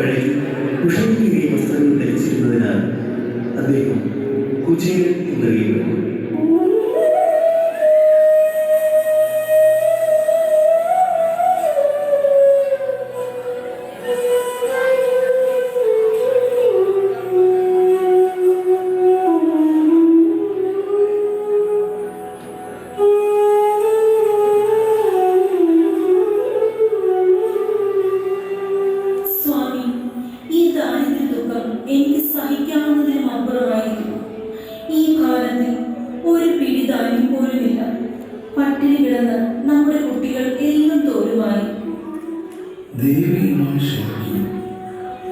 പഴയ കുഷമീരിയ വസ്ത്രങ്ങൾ ധരിച്ചിരുന്നതിനാൽ അദ്ദേഹം കുചേരൻ എന്നറിയപ്പെട്ടു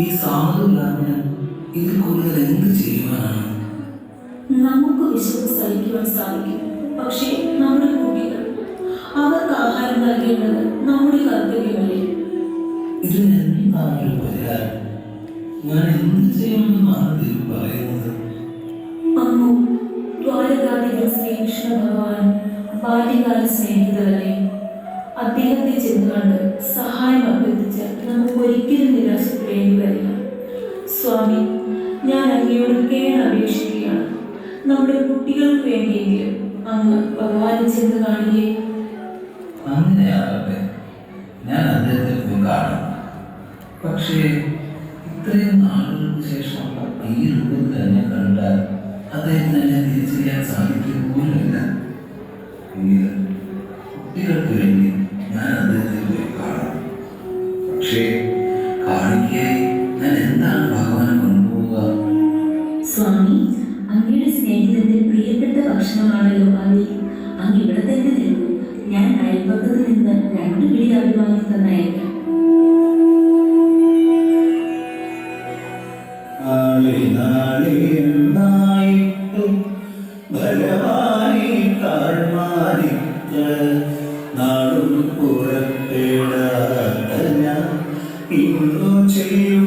ഈ സാധുലാവിന് ഇതിൽ കൂടുതൽ എന്ത് ചെയ്യുവാനാണ്? നമുക്ക് വിശപ്പ് സഹിക്കുവാൻ സാധിക്കും. പക്ഷേ നമ്മുടെ കുട്ടികൾ അവർക്ക് ആഹാരം നൽകേണ്ടത് നമ്മുടെ കർത്തവ്യമല്ലേ? ഇതിന് എന്താണ് ഒരു പരിഹാരം? ഞാൻ എന്ത് ചെയ്യണമെന്നാണ് ദൈവം പറയുന്നത്? അമ്മു ദ്വാരകാധിപൻ ശ്രീകൃഷ്ണ ഭഗവാൻ ബാല്യകാല സ്നേഹിതരല്ലേ? അദ്ദേഹത്തെ ചെന്ന് കണ്ട് സഹായം അഭ്യർത്ഥിച്ച് നമുക്ക് ഒരിക്കലും നിരാശപ്പെടേണ്ടി വേണ്ടി വരില്ല സ്വാമി ഞാൻ അങ്ങയോട് കേണ അപേക്ഷിക്കുകയാണ്. നമ്മുടെ കുട്ടികൾക്ക് വേണ്ടിയെങ്കിലും അങ്ങ് ഭഗവാനെ ചെന്ന് കാണുകയെ. അങ്ങനെയാകട്ടെ. ഞാൻ അദ്ദേഹത്തെ പോയി കാണും. പക്ഷേ ഇത്രയും നാളുകൾക്ക് ശേഷം ഈ രൂപം തന്നെ കണ്ടാൽ അദ്ദേഹത്തിന് തന്നെ തിരിച്ചറിയാൻ സാധിക്കുക ഇല്ല കുട്ടികൾക്ക് വേണ്ടി കാണിക്കായി ഞാൻ എന്താണ് ഭഗവാനെ കൊണ്ടുപോവുക? സ്വാമി അങ്ങയുടെ സ്നേഹിതന്റെ പ്രിയപ്പെട്ട ഭക്ഷണമാണല്ലോ ബാലി അങ്ങ് ഇവിടെ തന്നെ നിൽക്കൂ ഞാൻ അയൽപക്കത്ത് നിന്ന് രണ്ട് പിടി അഭിമാനം തന്നയക്കാം. നാളെ നാളെ എന്നായിട്ടും ഭഗവാനെ കാൺമാനിത്ര നാടും പുറപ്പെടാത്ത ഞാൻ ഇന്നു ചെയ്യും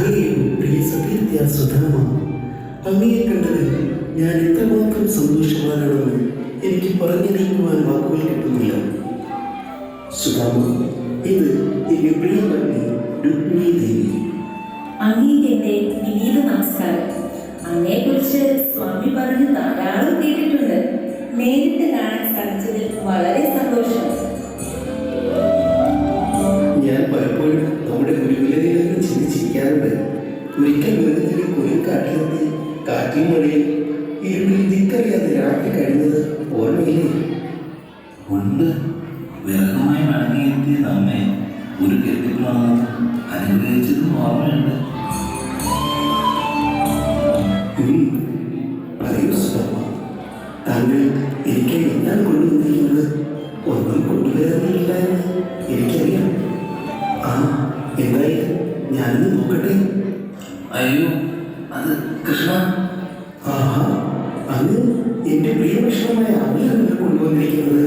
ഹൈലയും പ്രിയ സതീർത്യ സുധനമാണ് അമ്മയെ കണ്ടത് ഞാൻ എത്രമാത്രം സന്തോഷവാനാണെന്ന് എനിക്ക് പറഞ്ഞറിയിക്കുവാൻ വാക്കുകൾ കിട്ടുന്നില്ല. സുധാമ ഇത് എന്റെ പ്രിയപത്നി രുക്മിണി ദേവി. അങ്ങേക്ക് എന്റെ വിനീത നമസ്കാരം. അങ്ങയെക്കുറിച്ച് സ്വാമി പറഞ്ഞ് ധാരാളം കേട്ടിട്ടുണ്ട്. നേരിട്ട് കാണാൻ സാധിച്ചതിൽ വളരെ സന്തോഷം. ഒരിക്കൽ മൃഗത്തിന്റെ കുരും കാട്ടിലെത്തി കാറ്റിൽ മഴയിൽ ഇരുളിൽ ദിക്കറിയാതെ രാത്രി കഴിഞ്ഞത് ഓർമ്മയില്ലേ ഉണ്ട്. വിറകുമായി മടങ്ങിയെത്തിയ നമ്മെ ഒരു കെട്ടിപ്പുറം അനുഗ്രഹിച്ചതും ഓർമ്മയുണ്ട്. പറയൂ സുധർമ്മ താങ്കൾ എനിക്ക് എന്താണ് കൊണ്ടുവന്നിരിക്കുന്നത്? ഒന്നും കൊണ്ടുവരുന്നില്ല എന്ന് എനിക്കറിയാം. ആ എന്തായാലും ഞാനൊന്ന് നോക്കട്ടെ. അയ്യോ അത് കൃഷ്ണ. ആഹാ അങ്ങ് എന്റെ പ്രിയ ഭക്ഷണമായ അവിലാണ് കൊണ്ടുവന്നിരിക്കുന്നത്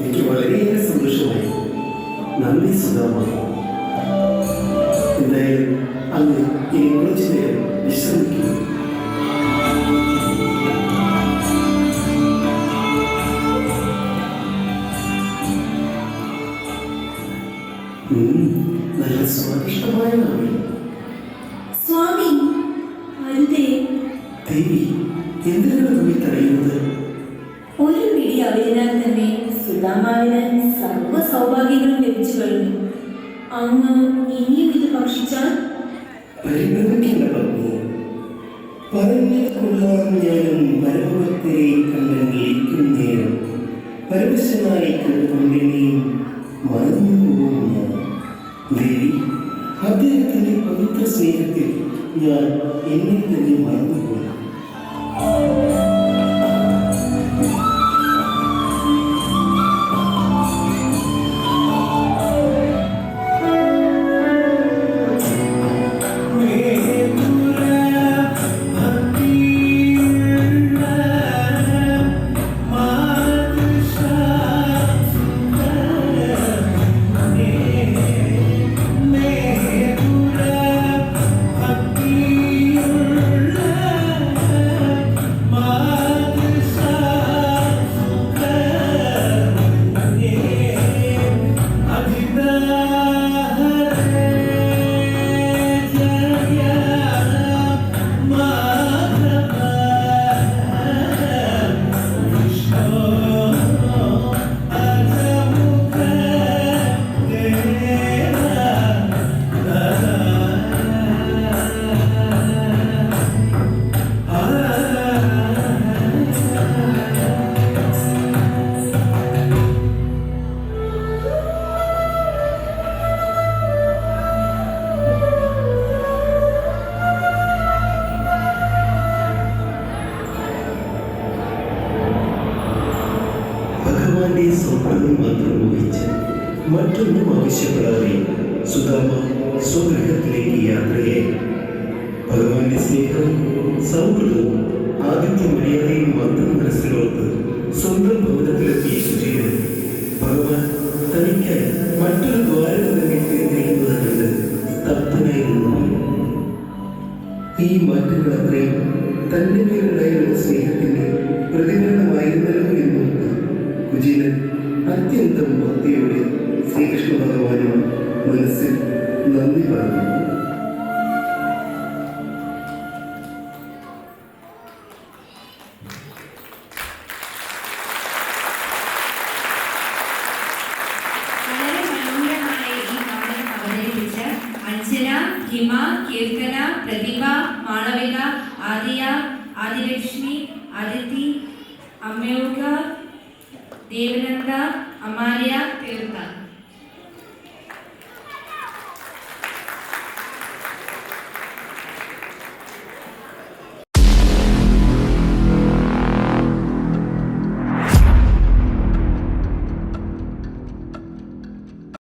എനിക്ക് വളരെയേറെ സന്തോഷമായി. നന്ദി സുധാമ എന്തായാലും അങ്ങ് ഇനി കുറച്ചു നേരം വിശ്രമിക്കുന്നു. നല്ല സ്വാദിഷ്ടമായ നാവിൽ ദേവി എന്തിനാണ് നമ്മെ തടയുന്നത്? ഒരു പിടി അവരിനാൽ തന്നെ സുധാമാവിന് സർവ സൗഭാഗ്യങ്ങളും ലഭിച്ചു കഴിഞ്ഞു. അങ്ങ് ഇനിയും ഇത് ഭക്ഷിച്ചാൽ? പരിഭ്രമിക്കേണ്ട പത്നി. പറഞ്ഞത് കൊള്ളാം ഞാനും പരമഭക്തരെ കണ്ടെങ്കിലിരിക്കും നേരം. പരവശനായി കണ്ടുകൊണ്ടിനെയും മറന്നു ഞാൻ ദേവി പവിത്ര സ്നേഹത്തിൽ ഞാൻ എന്നെ തന്നെ മറന്നുപോയി ഈ മാറ്റങ്ങൾ തന്റെ മേലുണ്ടായിരുന്ന സ്നേഹത്തിന്റെ പ്രതിഫലനമായിരുന്നല്ലോ എന്നോർത്ത് കുജീരൻ അത്യന്തം ഭക്തിയോടെ ശ്രീകൃഷ്ണ ഭഗവാനോട് హిమ కీర్తన ప్రతిభ మాళవిక ఆదియ ఆదిలక్ష్మి ఆదితి అమ్మేవుక దేవనంద అమాల్య దేవత